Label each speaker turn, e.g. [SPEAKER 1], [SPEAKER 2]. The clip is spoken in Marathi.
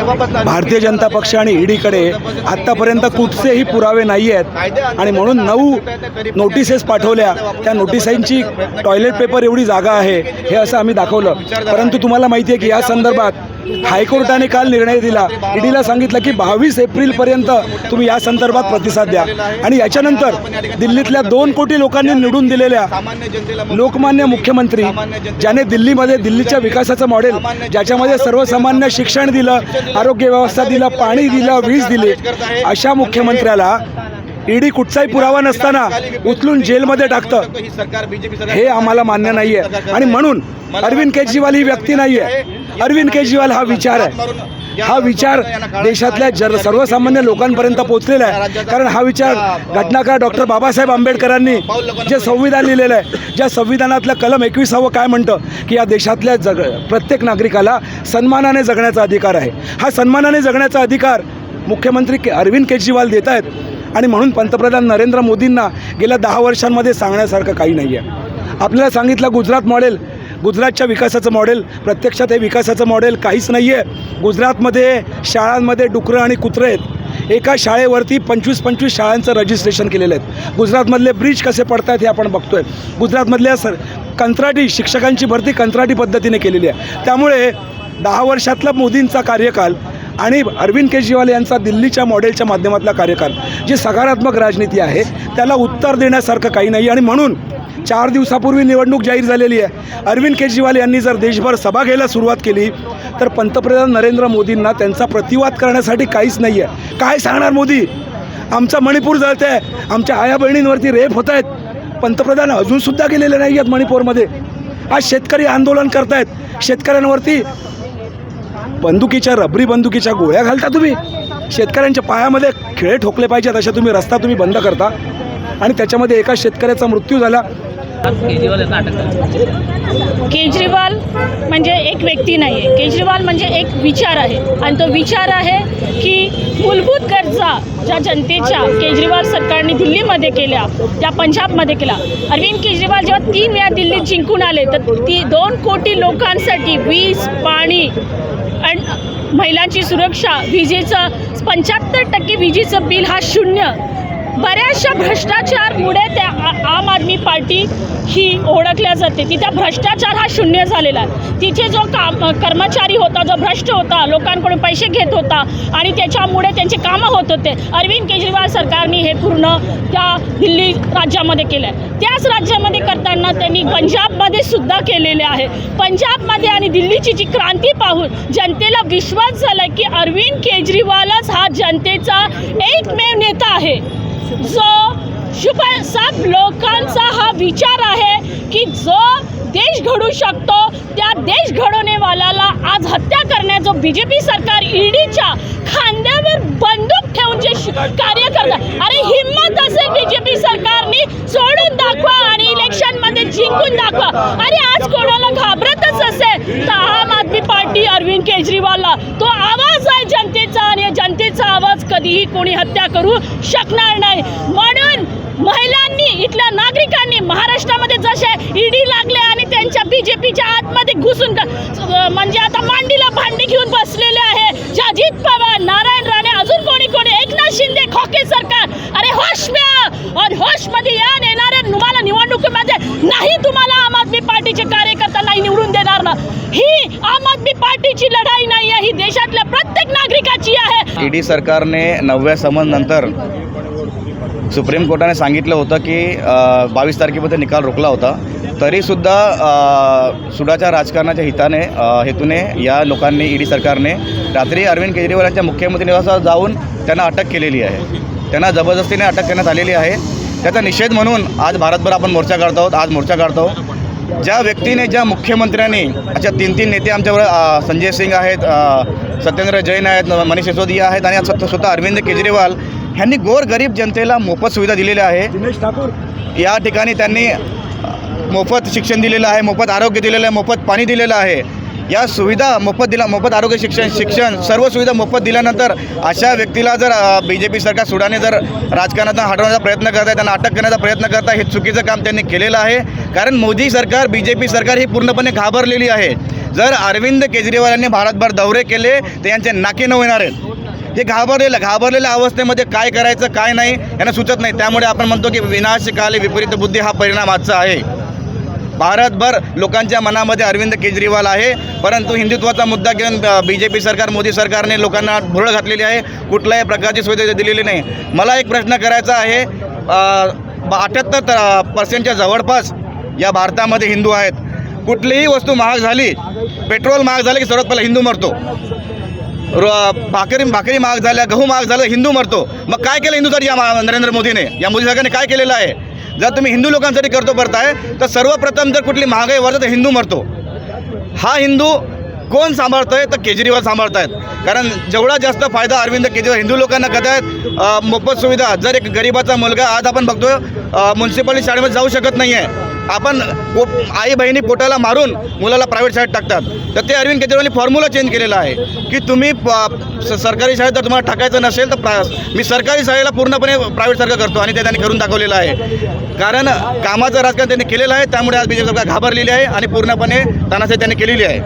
[SPEAKER 1] भारतीय जनता पक्ष आणि ईडीकडे आत्तापर्यंत कुठचेही पुरावे नाही आहेत. आणि म्हणून नऊ नोटिसेस पाठवल्या. त्या नोटिसांची टॉयलेट पेपर एवढी जागा आहे हे असं आम्ही दाखवलं. परंतु तुम्हाला माहिती आहे की या संदर्भात हायकोर्टाने काल निर्णय दिला. ईडीला सांगितलं की बावीस एप्रिलपर्यंत तुम्ही या संदर्भात प्रतिसाद द्या. आणि याच्यानंतर दिल्लीतल्या दोन कोटी लोकांनी निवडून दिलेल्या लोकमान्य मुख्यमंत्री ज्याने दिल्लीमध्ये दिल्लीच्या विकासाचं मॉडेल ज्याच्यामध्ये सर्वसामान्य शिक्षण दिलं आरोग्य व्यवस्था दिलं पाणी दिलं वीज दिली अशा मुख्यमंत्र्याला ईडी कुठचाही पुरावा नसताना उचलून जेलमध्ये टाकतं.
[SPEAKER 2] हे
[SPEAKER 1] आम्हाला मान्य नाही आहे आणि म्हणून अरविंद केजरीवाल ही व्यक्ती नाही आहे अरविंद केजरीवाल हा विचार आहे. हा विचार देशातल्या जर सर्वसामान्य लोकांपर्यंत पोहोचलेला आहे. कारण हा विचार घटनाकार डॉक्टर बाबासाहेब आंबेडकरांनी जे संविधान लिहिलेलं आहे ज्या संविधानातलं कलम एकविसावं काय म्हणतं की या देशातल्या जग प्रत्येक नागरिकाला सन्मानाने जगण्याचा अधिकार आहे. हा सन्मानाने जगण्याचा अधिकार मुख्यमंत्री के अरविंद केजरीवाल देत आहेत. आणि म्हणून पंतप्रधान नरेंद्र मोदींना गेल्या दहा वर्षांमध्ये सांगण्यासारखं काही नाही आहे आपल्याला सांगितलं गुजरात मॉडेल गुजरातच्या विकासाचं मॉडेल प्रत्यक्षात हे विकासाचं मॉडेल काहीच नाही आहे गुजरातमध्ये शाळांमध्ये डुकरं आणि कुत्रं आहेत. एका शाळेवरती पंचवीस पंचवीस शाळांचं रजिस्ट्रेशन केलेलं आहे गुजरातमधले ब्रिज कसे पडतात हे आपण बघतोय. गुजरातमधल्या सर कंत्राटी शिक्षकांची भरती कंत्राटी पद्धतीने केलेली आहे. त्यामुळे दहा वर्षातला मोदींचा कार्यकाल आणि अरविंद केजरीवाल यांचा दिल्लीच्या मॉडेलच्या माध्यमातला कार्यकाल जी सकारात्मक राजनीती आहे त्याला उत्तर देण्यासारखं काही नाही. आणि म्हणून चार दिवसापूर्वी निवडणूक जाहीर झालेली आहे. अरविंद केजरीवाल यांनी जर देशभर सभा घ्यायला सुरुवात केली तर पंतप्रधान नरेंद्र मोदींना त्यांचा प्रतिवाद करण्यासाठी काहीच नाही आहे काय सांगणार मोदी? आमचं मणिपूर जळत आहे आमच्या आया बहिणींवरती रेप होत आहेत पंतप्रधान अजूनसुद्धा गेलेले नाही आहेत मणिपूरमध्ये. आज शेतकरी आंदोलन करतायत. शेतकऱ्यांवरती बंदुकीच्या रबरी बंदुकीच्या गोळ्या घालता तुम्ही. शेतकऱ्यांच्या पायामध्ये खिळे ठोकले पाहिजेत अशा तुम्ही रस्ता तुम्ही बंद करता. आणि त्याच्यामध्ये एका शेतकऱ्याचा मृत्यू झाला.
[SPEAKER 3] केजरीवाल यांना अटक झाली
[SPEAKER 4] केजरीवाल म्हणजे एक व्यक्ती नाही आहे केजरीवाल म्हणजे एक विचार आहे. आणि तो विचार आहे की मूलभूत गरजा ज्या जनतेच्या केजरीवाल सरकारने दिल्लीमध्ये केल्या त्या पंजाबमध्ये केल्या. अरविंद केजरीवाल जेव्हा तीन वेळा दिल्लीत जिंकून आले तर ती दोन कोटी लोकांसाठी वीज पाणी आणि महिलांची सुरक्षा विजेचं पंच्याहत्तर टक्के विजेचं बिल हा शून्य. बऱ्याचशा भ्रष्टाचारमुळे त्या आ- आम आदमी पार्टी ही ओळखल्या जाते. तिथे भ्रष्टाचार हा शून्य झालेला आहे. तिथे जो काम कर्मचारी होता जो भ्रष्ट होता लोकांकडून पैसे घेत होता आणि त्याच्यामुळे त्यांचे कामं होत होते. अरविंद केजरीवाल सरकारने हे पूर्ण त्या दिल्ली राज्यामध्ये केलं आहे त्याच राज्यामध्ये करताना त्यांनी पंजाबमध्ये सुद्धा केलेले आहे. पंजाबमध्ये आणि दिल्लीची जी क्रांती पाहून जनतेला विश्वास झाला की अरविंद केजरीवालच हा जनतेचा एकमेव नेता आहे. जो शुभ सब लोकांचा हा विचार आहे की जो देश घडू शकतो त्या देश घडवणेवाल्याला आज हत्या करण्याचं बी जे पी सरकार ईडीच्या खांद्यावर बंदूक ठेवून जे कार्य करतात अरे हिंमत असेल बी जे पी सरकारने सोडून दाखवा आणि इलेक्शनमध्ये जिंकून दाखवा. अरे आज कोणाला घाबरतच असेल तर आम आदमी पार्टी अरविंद केजरीवालला. तो आवाज जनतेचा जनतेचा आवाज कधीही कोणी हत्या करू शकणार नाही. म्हणून महिलांनी इथल्या नागरिकांनी महाराष्ट्रामध्ये जसे ईडी लागले आणि त्यांच्या बी जे पीच्या आतमध्ये घुसून म्हणजे आता मांडीला भांडी घेऊन बसलेले आहे अजित पवार नारायण राणे अजून कोणी कोणी? एकनाथ शिंदे खोके सरकार. अरे होश में और होशमध्ये या आणि येणाऱ्या तुम्हाला निवडणुकीमध्ये नाही तुम्हाला आम आदमी पार्टीचे कार्यकर्ता नाही निवडून देणार ना ही आम आदमी पार्टीची लढाई नाही आहे ही देशातल्या प्रत्येक नागरिकाची ई
[SPEAKER 5] ईडी सरकारने नवव्या समन नंतर सुप्रीम कोर्टाने सांगितलं होतं की बावीस तारखेपर्यंत निकाल रोखला होता. तरीसुद्धा सुडाच्या राजकारणाच्या हिताने हेतूने या लोकांनी ईडी सरकारने रात्री अरविंद केजरीवाल यांच्या मुख्यमंत्री निवासात जाऊन त्यांना अटक केलेली आहे. त्यांना जबरदस्तीने अटक करण्यात आलेली आहे. त्याचा निषेध म्हणून आज भारतभर आपण मोर्चा काढतो आहोत. आज मोर्चा काढतो ज्या व्यक्तीने ज्या मुख्यमंत्र्यांनी अशा तीन तीन नेते आमच्यावर संजय सिंग आहेत सत्येंद्र जैन आहेत मनीष सिसोदिया आहेत आणि स्वतः अरविंद केजरीवाल ह्यांनी गोरगरीब जनतेला मोफत सुविधा दिलेल्या आहे.
[SPEAKER 1] दिनेश ठाकूर.
[SPEAKER 5] या ठिकाणी त्यांनी मोफत शिक्षण दिलेलं आहे मोफत आरोग्य दिलेलं आहे मोफत पाणी दिलेलं आहे. या सुविधा मोफत दिला मोफत आरोग्य शिक्षण शिक्षण सर्व सुविधा मोफत दिल्यानंतर अशा व्यक्तीला जर बी जे पी सरकार सुडाने जर राजकारणातून हटवण्याचा प्रयत्न करत आहे त्यांना अटक करण्याचा प्रयत्न करत आहे हे चुकीचं काम त्यांनी केलेलं आहे. कारण मोदी सरकार बी जे पी सरकार ही पूर्णपणे घाबरलेली आहे. जर अरविंद केजरीवाल यांनी भारतभर दौरे केले तर यांचे नाके न होणार आहेत. हे घाबरलेलं घाबरलेल्या अवस्थेमध्ये काय करायचं काय नाही यांना सुचत नाही. त्यामुळे आपण म्हणतो की विनाशकाली विपरीत बुद्धी हा परिणाम आजचा आहे. भारतभर लोकांच्या मनामध्ये अरविंद केजरीवाल आहे. परंतु हिंदुत्वाचा मुद्दा घेऊन बी जे पी सरकार मोदी सरकारने लोकांना भुरळ घातलेली आहे. कुठल्याही प्रकारची सुविधा दिलेली नाही. मला एक प्रश्न करायचा आहे अठ्याहत्तर पर्सेंटच्या जवळपास या भारतामध्ये हिंदू आहेत. कुठलीही वस्तू महाग झाली पेट्रोल महाग झालं की सर्वात पहिला हिंदू मरतो. र- भाकरी भाकरी महाग झाल्या गहू महाग झालं हिंदू मरतो. मग काय केलं हिंदूसाठी या मा- नरेंद्र मोदीने? या मोदी सरकारने काय केलेलं आहे? जर तुम्ही हिंदू लोकांसाठी करतो करताय तर सर्वप्रथम जर कुठली महागाई वाढते तर हिंदू मरतो. हा हिंदू कोण सांभाळतोय? तर केजरीवाल सांभाळत आहेत कारण जेवढा जास्त फायदा अरविंद केजरीवाल हिंदू लोकांना करत आहेत मोफत सुविधा जर एक गरिबाचा मुलगा आज आपण बघतोय म्युन्सिपालिटी शाळेमध्ये जाऊ शकत नाही आहे आपण पो आई बहिणी पोटाला मारून मुलाला प्रायव्हेट शाळेत टाकतात. तर ते अरविंद केजरीवालनी फॉर्म्युला चेंज केलेला आहे की तुम्ही प- स- सरकारी शाळेत जर तुम्हाला टाकायचं नसेल तर प्रा मी सरकारी शाळेला पूर्णपणे प्रायव्हेट सारखं करतो आणि ते त्यांनी करून दाखवलेलं आहे. कारण कामाचं राजकारण त्यांनी केलेलं आहे त्यामुळे आज बी जे सरकार घाबरलेली आहे आणि पूर्णपणे तानाशाही त्यांनी केलेली आहे.